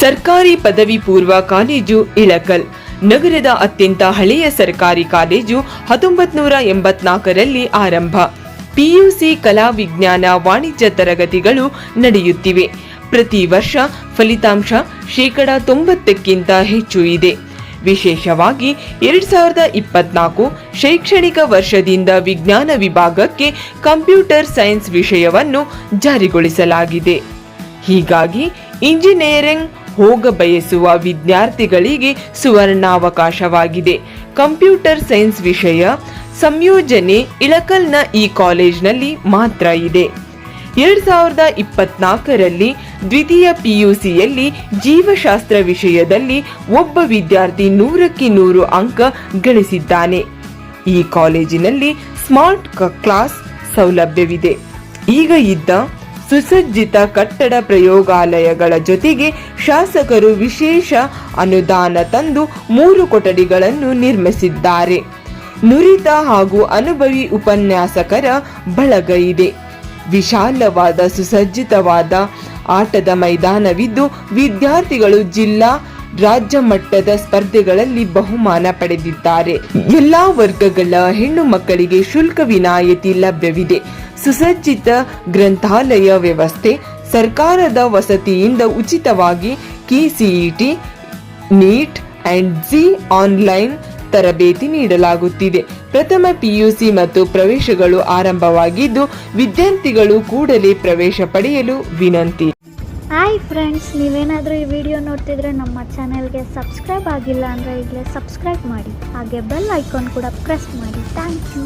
ಸರ್ಕಾರಿ ಪದವಿ ಪೂರ್ವ ಕಾಲೇಜು ಇಳಕಲ್. ನಗರದ ಅತ್ಯಂತ ಹಳೆಯ ಸರ್ಕಾರಿ ಕಾಲೇಜು ಹತ್ತೊಂಬತ್ ನೂರ ಎಂಬತ್ನಾಲ್ಕರಲ್ಲಿ ಆರಂಭ. ಪಿಯುಸಿ ಕಲಾ ವಿಜ್ಞಾನ ವಾಣಿಜ್ಯ ತರಗತಿಗಳು ನಡೆಯುತ್ತಿವೆ. ಪ್ರತಿ ವರ್ಷ ಫಲಿತಾಂಶ ಶೇಕಡ ತೊಂಬತ್ತಕ್ಕಿಂತ ಹೆಚ್ಚು ಇದೆ. ವಿಶೇಷವಾಗಿ ಎರಡ್ ಸಾವಿರದ ಇಪ್ಪತ್ನಾಲ್ಕು ಶೈಕ್ಷಣಿಕ ವರ್ಷದಿಂದ ವಿಜ್ಞಾನ ವಿಭಾಗಕ್ಕೆ ಕಂಪ್ಯೂಟರ್ ಸೈನ್ಸ್ ವಿಷಯವನ್ನು ಜಾರಿಗೊಳಿಸಲಾಗಿದೆ. ಹೀಗಾಗಿ ಇಂಜಿನಿಯರಿಂಗ್ ಹೋಗ ಬಯಸುವ ವಿದ್ಯಾರ್ಥಿಗಳಿಗೆ ಸುವರ್ಣಾವಕಾಶವಾಗಿದೆ. ಕಂಪ್ಯೂಟರ್ ಸೈನ್ಸ್ ವಿಷಯ ಸಂಯೋಜನೆ ಇಳಕಲ್ನ ಈ ಕಾಲೇಜ್ನಲ್ಲಿ ಮಾತ್ರ ಇದೆ. ಎರಡು ಸಾವಿರದ ಇಪ್ಪತ್ನಾಲ್ಕರಲ್ಲಿ ದ್ವಿತೀಯ ಪಿಯುಸಿಯಲ್ಲಿ ಜೀವಶಾಸ್ತ್ರ ವಿಷಯದಲ್ಲಿ ಒಬ್ಬ ವಿದ್ಯಾರ್ಥಿ ನೂರಕ್ಕೆ ನೂರು ಅಂಕ ಗಳಿಸಿದ್ದಾನೆ. ಈ ಕಾಲೇಜಿನಲ್ಲಿ ಸ್ಮಾರ್ಟ್ ಕ್ಲಾಸ್ ಸೌಲಭ್ಯವಿದೆ. ಈಗ ಇದ್ದ ಸುಸಜ್ಜಿತ ಕಟ್ಟಡ ಪ್ರಯೋಗಾಲಯಗಳ ಜೊತೆಗೆ ಶಾಸಕರು ವಿಶೇಷ ಅನುದಾನ ತಂದು ಮೂರು ಕೊಠಡಿಗಳನ್ನು ನಿರ್ಮಿಸಿದ್ದಾರೆ. ನುರಿತ ಹಾಗೂ ಅನುಭವಿ ಉಪನ್ಯಾಸಕರ ಬಳಗ ಇದೆ. ವಿಶಾಲವಾದ ಸುಸಜ್ಜಿತವಾದ ಆಟದ ಮೈದಾನವಿದ್ದು ವಿದ್ಯಾರ್ಥಿಗಳು ಜಿಲ್ಲಾ ರಾಜ್ಯ ಮಟ್ಟದ ಸ್ಪರ್ಧೆಗಳಲ್ಲಿ ಬಹುಮಾನ ಪಡೆದಿದ್ದಾರೆ. ಎಲ್ಲಾ ವರ್ಗಗಳ ಹೆಣ್ಣು ಮಕ್ಕಳಿಗೆ ಶುಲ್ಕ ವಿನಾಯಿತಿ ಲಭ್ಯವಿದೆ. ಸುಸಜ್ಜಿತ ಗ್ರಂಥಾಲಯ ವ್ಯವಸ್ಥೆ, ಸರ್ಕಾರದ ವಸತಿಯಿಂದ ಉಚಿತವಾಗಿ KCET NEET and JEE online ತರಬೇತಿ ನೀಡಲಾಗುತ್ತಿದೆ. ಪ್ರಥಮ ಪಿಯುಸಿ ಮತ್ತು ಪ್ರವೇಶಗಳು ಆರಂಭವಾಗಿದ್ದು, ವಿದ್ಯಾರ್ಥಿಗಳು ಕೂಡಲೇ ಪ್ರವೇಶ ಪಡೆಯಲು ವಿನಂತಿ. ಹಾಯ್ ಫ್ರೆಂಡ್ಸ್ ನೀವೇನಾದರೂ ಈ ವಿಡಿಯೋ ನೋಡ್ತಿದ್ರೆ ನಮ್ಮ ಚಾನೆಲ್ಗೆ ಸಬ್ಸ್ಕ್ರೈಬ್ ಆಗಿಲ್ಲ ಅಂದರೆ ಈಗಲೇ ಸಬ್ಸ್ಕ್ರೈಬ್ ಮಾಡಿ. ಹಾಗೆ ಬೆಲ್ ಐಕಾನ್ ಕೂಡ ಪ್ರೆಸ್ ಮಾಡಿ. Thank you.